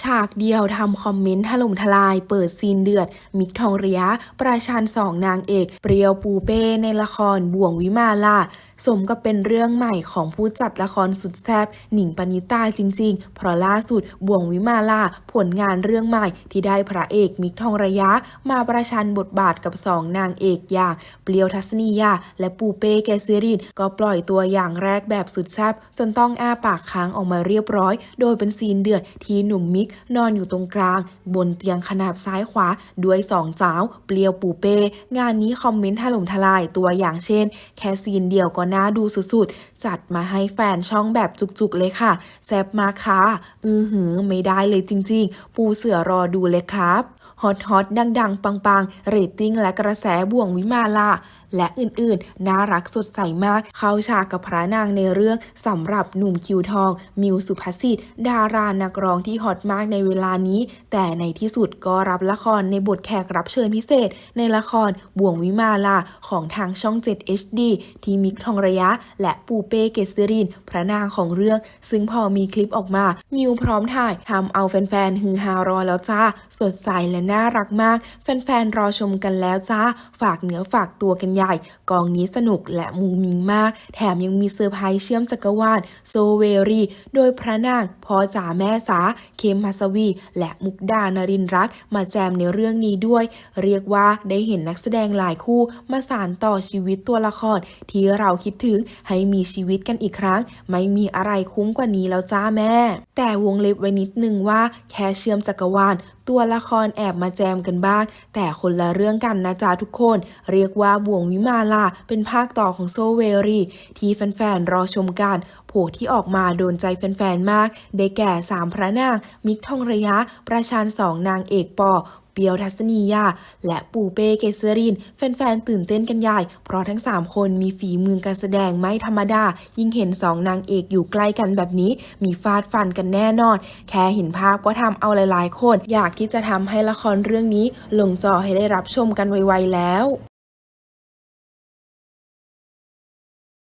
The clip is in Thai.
ฉากเดียวทำคอมเมนต์ถล่มทลาย เปิดซีนเดือด มิกทองระยะ ประชันสองนางเอก เปรียวปูเป้ในละครบ่วงวิมาลาสมกับเป็นเรื่องใหม่ของผู้จัดละครสุดแซ่บหนิงปณิตาจริง ๆ เพราะล่าสุดบ่วงวิมาลาผลงานเรื่องใหม่ที่ได้พระเอกมิกทองระยะ มาประชันบทบาทกับสองนางเอกอย่างเปรียวทัศนียา และปูเป้แกซิรินก็ปล่อยตัวอย่างแรกแบบสุดแซ่บจนต้องอ้าปากค้างออกมาเรียบร้อย โดยเป็นซีนเดือดที่หนุ่มมิกนอนอยู่ตรงกลาง บนเตียงขนาบซ้ายขวาด้วยสองสาว เปรียวปูเป้งานนี้คอมเมนต์ถล่มทลายตัวอย่างเช่น แค่ซีนเดียวก็น่าดูสุดๆ จัดมาให้แฟนช่องแบบจุกๆเลยค่ะ แซบมาค่ะ อือหือไม่ได้เลยจริงๆ ปูเสือรอดูเลยครับ ฮอตฮอตดังๆ ปังๆ เรตติ้งและกระแสบ่วงวิมาลา และอื่นๆ น่ารักสดใสมาก เข้าฉากกับพระนางในเรื่องสำหรับหนุ่มคิวทอง มิวสุภาษิตดารานักร้องที่ฮอตมากในเวลานี้ แต่ในที่สุดก็รับละครในบทแขกรับเชิญพิเศษ ในละครบ่วงวิมาลาของทางช่อง 7 HD ที่มิกทองระยะ และปูเป้เกษริน พระนางของเรื่อง ซึ่งพอมีคลิปออกมา มิวพร้อมถ่ายทำเอาแฟนๆฮือฮารอแล้วจ้า สดใสและน่าน่ารักมาก แฟนๆ รอชมกันแล้วจ้า ฝากเนื้อฝากตัวกันใหญ่ กองนี้สนุกและมุงมิงมาก แถมยังมีเซอร์ไพรส์เชื่อมจักรวาลโซเวรี โดยพระนางพ่อจ๋าแม่สา เคมมัสวี และมุกดานรินรัก มาแจมในเรื่องนี้ด้วย เรียกว่าได้เห็นนักแสดงหลายคู่ มาสานต่อชีวิตตัวละคร ที่เราคิดถึงให้มีชีวิตกันอีกครั้ง ไม่มีอะไรคุ้มกว่านี้แล้วจ้าแม่ แต่วงเล็บไว้นิดนึงว่าแค่เชื่อมจักรวาลตัวละครแอบมาแจมกันบ้าง แต่คนละเรื่องกันนะจ๊ะทุกคน เรียกว่าบ่วงวิมาลาเป็นภาคต่อของโซเวรี ที่แฟนๆ รอชมกัน ผที่ออกมาโดนใจแฟนๆ มาก ได้แก่สามพระนาง มิกทองระยะ ประชานสองนางเอกปอเปียวทัศนียา และปูเป้เกษริน แฟนๆ ตื่นเต้นกันใหญ่ เพราะทั้ง 3 คนมีฝีมือการแสดงไม่ธรรมดา ยิ่งเห็น 2 นางเอกอยู่ใกล้กันแบบนี้ มีฟาดฟันกันแน่นอน แค่เห็นภาพก็ทำเอาหลายๆ คน อยากที่จะทำให้ละครเรื่องนี้ ลงจอให้ได้รับชมกันไวๆแล้ว